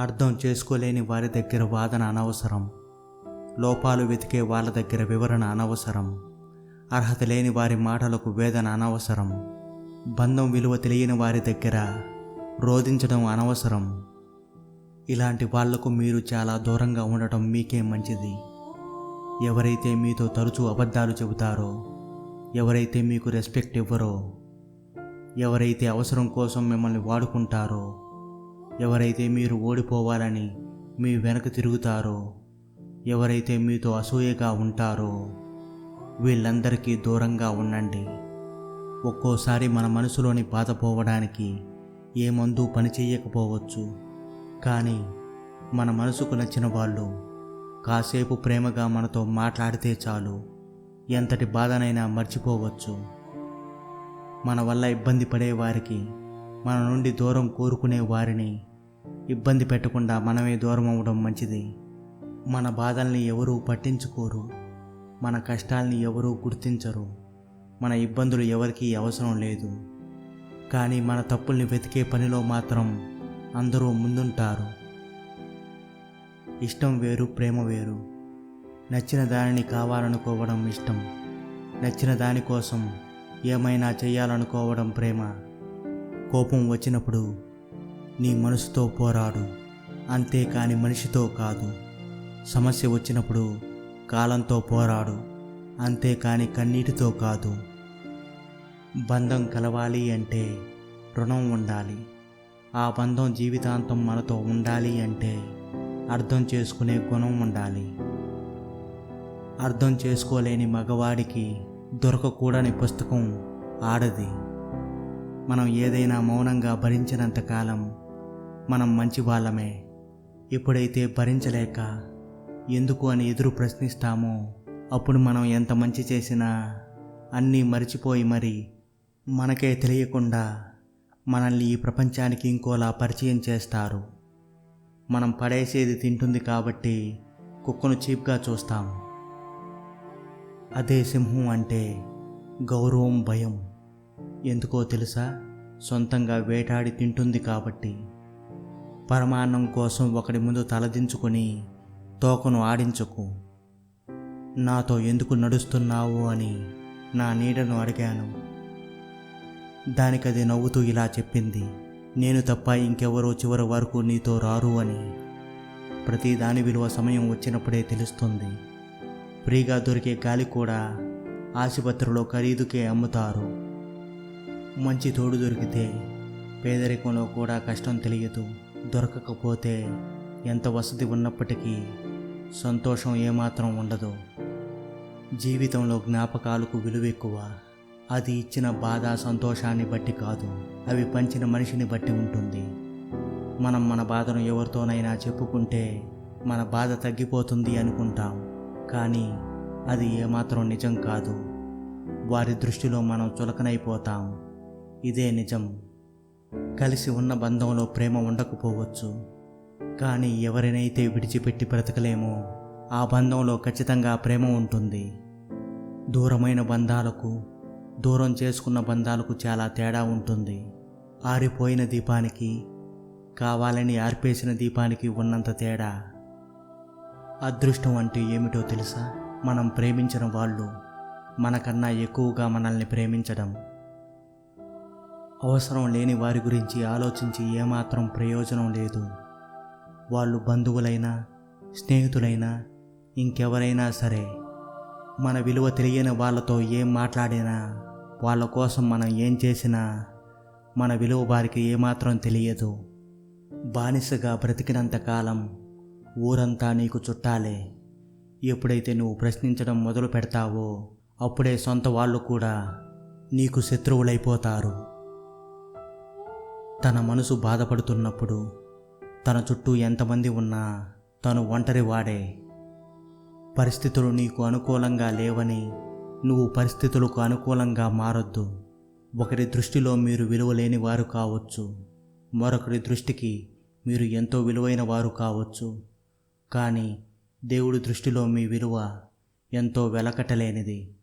అర్థం చేసుకోలేని వారి దగ్గర వాదన అనవసరం. లోపాలు వెతికే వాళ్ళ దగ్గర వివరణ అనవసరం. అర్హత లేని వారి మాటలకు వేదన అనవసరం. బంధం విలువ తెలియని వారి దగ్గర రోధించడం అనవసరం. ఇలాంటి వాళ్ళకు మీరు చాలా దూరంగా ఉండటం మీకే మంచిది. ఎవరైతే మీతో తరచూ అబద్ధాలు చెబుతారో ఎవరైతే మీకు రెస్పెక్ట్ ఇవ్వరో ఎవరైతే అవసరం కోసం మిమ్మల్ని వాడుకుంటారో ఎవరైతే మీరు ఓడిపోవాలని మీ వెనక తిరుగుతారో ఎవరైతే మీతో అసూయగా ఉంటారో వీళ్ళందరికీ దూరంగా ఉండండి. ఒక్కోసారి మన మనసులోని బాధ పోవడానికి ఏ మందు పని చేయకపోవచ్చు. కానీ మన మనసుకు నచ్చిన వాళ్ళు కాసేపు ప్రేమగా మనతో మాట్లాడితే చాలు. ఎంతటి బాధనైనా మర్చిపోవచ్చు. మన వల్ల ఇబ్బంది పడే వారికి మన నుండి దూరం కోరుకునే వారిని ఇబ్బంది పెట్టకుండా మనమే దూరం అవ్వడం మంచిది. మన బాధల్ని ఎవరూ పట్టించుకోరు. మన కష్టాల్ని ఎవరూ గుర్తించరు. మన ఇబ్బందులు ఎవరికీ అవసరం లేదు. కానీ మన తప్పుల్ని వెతికే పనిలో మాత్రం అందరూ ముందుంటారు. ఇష్టం వేరు ప్రేమ వేరు. నచ్చిన దానిని కావాలనుకోవడం ఇష్టం. నచ్చిన దానికోసం ఏమైనా చేయాలనుకోవడం ప్రేమ. కోపం వచ్చినప్పుడు నీ మనసుతో పోరాడు. అంతేకాని మనిషితో కాదు. సమస్య వచ్చినప్పుడు కాలంతో పోరాడు. అంతేకాని కన్నీటితో కాదు. బంధం కలవాలి అంటే రుణం ఉండాలి. ఆ బంధం జీవితాంతం మనతో ఉండాలి అంటే అర్థం చేసుకునే గుణం ఉండాలి. అర్థం చేసుకోలేని మగవాడికి దొరకకూడని పుస్తకం ఆడది. మనం ఏదైనా మౌనంగా భరించినంతకాలం మనం మంచి వాళ్ళమే. ఎప్పుడైతే భరించలేక ఎందుకు అని ఎదురు ప్రశ్నిస్తామో అప్పుడు మనం ఎంత మంచి చేసినా అన్నీ మర్చిపోయి మరి మనకే తెలియకుండా మనల్ని ఈ ప్రపంచానికి ఇంకోలా పరిచయం చేస్తారు. మనం పడేసేది తింటుంది కాబట్టి కుక్కను చీప్గా చూస్తాం. అదే సింహం అంటే గౌరవం భయం. ఎందుకో తెలుసా? సొంతంగా వేటాడి తింటుంది కాబట్టి. పరమాన్నం కోసం ఒకడి ముందు తలదించుకొని తోకను ఆడించకు నాతో ఎందుకు నడుస్తున్నావు? అని నా నీడను అడిగాను. దానికది నవ్వుతూ ఇలా చెప్పింది నేను తప్ప ఇంకెవరో చివరి వరకు నీతో రారు అని. ప్రతి దాని విలువ సమయం వచ్చినప్పుడే తెలుస్తుంది. ఫ్రీగా దొరికే గాలి కూడా ఆసుపత్రిలో ఖరీదుకే అమ్ముతారు. మంచి తోడు దొరికితే పేదరికంలో కూడా కష్టం తెలియదు. దొరకకపోతే ఎంత వసతి ఉన్నప్పటికీ సంతోషం ఏమాత్రం ఉండదు. జీవితంలో జ్ఞాపకాలకు విలువ ఎక్కువ. అది ఇచ్చిన బాధ సంతోషాన్ని బట్టి కాదు అవి పంచిన మనిషిని బట్టి ఉంటుంది. మనం మన బాధను ఎవరితోనైనా చెప్పుకుంటే మన బాధ తగ్గిపోతుంది అనుకుంటాం కానీ అది ఏమాత్రం నిజం కాదు. వారి దృష్టిలో మనం చులకనైపోతాం. ఇదే నిజం. కలిసి ఉన్న బంధంలో ప్రేమ ఉండకపోవచ్చు. కానీ ఎవరినైతే విడిచిపెట్టి బ్రతకలేమో ఆ బంధంలో ఖచ్చితంగా ప్రేమ ఉంటుంది. దూరమైన బంధాలకు దూరం చేసుకున్న బంధాలకు చాలా తేడా ఉంటుంది. ఆరిపోయిన దీపానికి కావాలని ఆర్పేసిన దీపానికి ఉన్నంత తేడా. అదృష్టం అంటే ఏమిటో తెలుసా? మనం ప్రేమించిన వాళ్ళు మనకన్నా ఎక్కువగా మనల్ని ప్రేమించడం. అవసరం లేని వారి గురించి ఆలోచించి ఏమాత్రం ప్రయోజనం లేదు. వాళ్ళు బంధువులైనా స్నేహితులైనా ఇంకెవరైనా సరే మన విలువ తెలియని వాళ్ళతో ఏం మాట్లాడినా వాళ్ళ కోసం మనం ఏం చేసినా మన విలువ వారికి ఏమాత్రం తెలియదు. బానిసగా బ్రతికినంత కాలం ఊరంతా నీకు చుట్టాలే. ఎప్పుడైతే నువ్వు ప్రశ్నించడం మొదలు పెడతావో అప్పుడే సొంత వాళ్ళు కూడా నీకు శత్రువులైపోతారు. తన మనసు బాధపడుతున్నప్పుడు తన చుట్టూ ఎంతమంది ఉన్నా తను ఒంటరి వాడే. పరిస్థితులు నీకు అనుకూలంగా లేవని నువ్వు పరిస్థితులకు అనుకూలంగా మారొద్దు. ఒకరి దృష్టిలో మీరు విలువలేని వారు కావచ్చు. మరొకరి దృష్టికి మీరు ఎంతో విలువైన వారు కావచ్చు. కానీ దేవుడి దృష్టిలో మీ విలువ ఎంతో వెలకట్టలేనిది.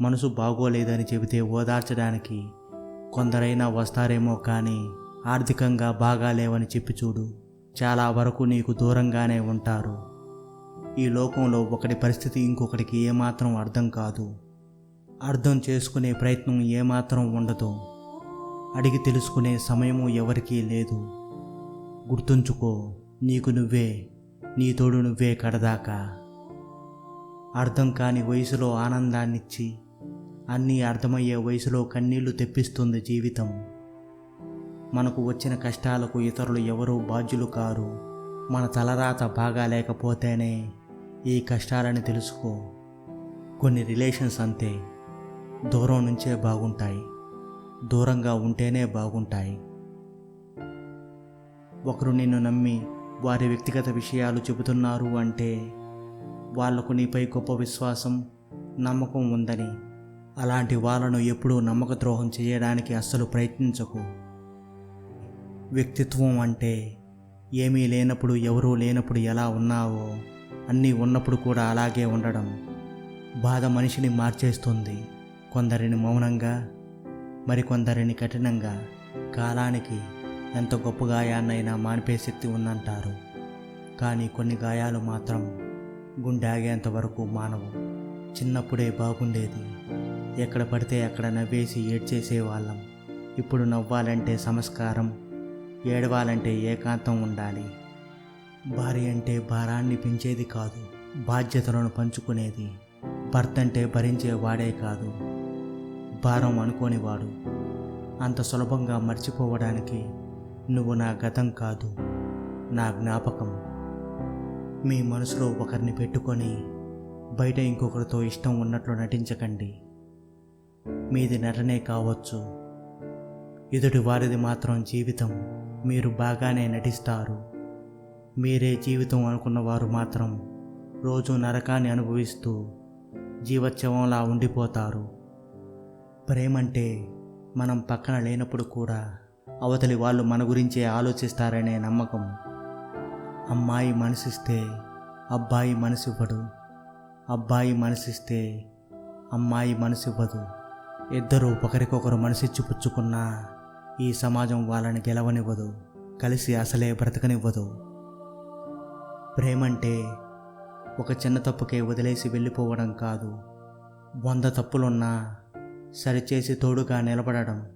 మనసు బాగోలేదని చెబితే ఓదార్చడానికి కొందరైనా వస్తారేమో కానీ ఆర్థికంగా బాగాలేవని చెప్పి చూడు. చాలా వరకు నీకు దూరంగానే ఉంటారు. ఈ లోకంలో ఒకటి పరిస్థితి ఇంకొకటికి ఏమాత్రం అర్థం కాదు. అర్థం చేసుకునే ప్రయత్నం ఏమాత్రం ఉండదు. అడిగి తెలుసుకునే సమయము ఎవరికీ లేదు. గుర్తుంచుకో నీకు నువ్వే నీ తోడు నువ్వే కడదాకా. అర్థం కాని వయసులో ఆనందాన్నిచ్చి అన్నీ అర్థమయ్యే వయసులో కన్నీళ్ళు తెప్పిస్తుంది జీవితం. మనకు వచ్చిన కష్టాలకు ఇతరులు ఎవరూ బాధ్యులు కారు. మన తలరాత బాగా లేకపోతేనే ఈ కష్టాలని తెలుసుకో. కొన్ని రిలేషన్స్ అంతే. దూరం నుంచే బాగుంటాయి. దూరంగా ఉంటేనే బాగుంటాయి. ఒకరు నిన్ను నమ్మి వారి వ్యక్తిగత విషయాలు చెబుతున్నారు అంటే వాళ్ళకు నీపై గొప్ప విశ్వాసం నమ్మకం ఉందని అలాంటి వాళ్ళను ఎప్పుడూ నమ్మక ద్రోహం చేయడానికి అస్సలు ప్రయత్నించకు. వ్యక్తిత్వం అంటే ఏమీ లేనప్పుడు ఎవరూ లేనప్పుడు ఎలా ఉన్నావో అన్నీ ఉన్నప్పుడు కూడా అలాగే ఉండడం బాధ మనిషిని మార్చేస్తుంది. కొందరిని మౌనంగా మరికొందరిని కఠినంగా కాలానికి ఎంత గొప్ప గాయాన్నైనా మానిపే శక్తి ఉందంటారు. కానీ కొన్ని గాయాలు మాత్రం గుండె ఆగేంత వరకు మానవు. చిన్నప్పుడే బాగుండేది. ఎక్కడ పడితే అక్కడ నవ్వేసి ఏడ్చేసేవాళ్ళం ఇప్పుడు నవ్వాలంటే సంస్కారం ఏడవాలంటే ఏకాంతం ఉండాలి. భార్య అంటే భారాన్ని పెంచేది కాదు బాధ్యతలను పంచుకునేది. భర్త అంటే భరించేవాడే కాదు భారం అనుకోనివాడు. అంత సులభంగా మర్చిపోవడానికి నువ్వు నా గతం కాదు నా జ్ఞాపకం. మీ మనసులో ఒకరిని పెట్టుకొని బయట ఇంకొకరితో ఇష్టం ఉన్నట్లు నటించకండి. మీది నటనే కావచ్చు. ఎదుటి వారిది మాత్రం జీవితం మీరు బాగానే నటిస్తారు. మీరే జీవితం అనుకున్న వారు మాత్రం రోజు నరకాన్ని అనుభవిస్తూ జీవోత్సవంలా ఉండిపోతారు. ప్రేమంటే మనం పక్కన లేనప్పుడు కూడా అవతలి వాళ్ళు మన గురించే ఆలోచిస్తారనే నమ్మకం. అమ్మాయి మనసిస్తే అబ్బాయి మనసివ్వడు. అబ్బాయి మనసిస్తే అమ్మాయి మనసివ్వదు. ఇద్దరూ ఒకరికొకరు మనసిచ్చిపుచ్చుకున్నా ఈ సమాజం వాళ్ళని గెలవనివ్వదు కలిసి అసలే బ్రతకనివ్వదు. ప్రేమంటే ఒక చిన్న తప్పుకే వదిలేసి వెళ్ళిపోవడం కాదు. వంద తప్పులున్నా సరిచేసి తోడుగా నిలబడడం.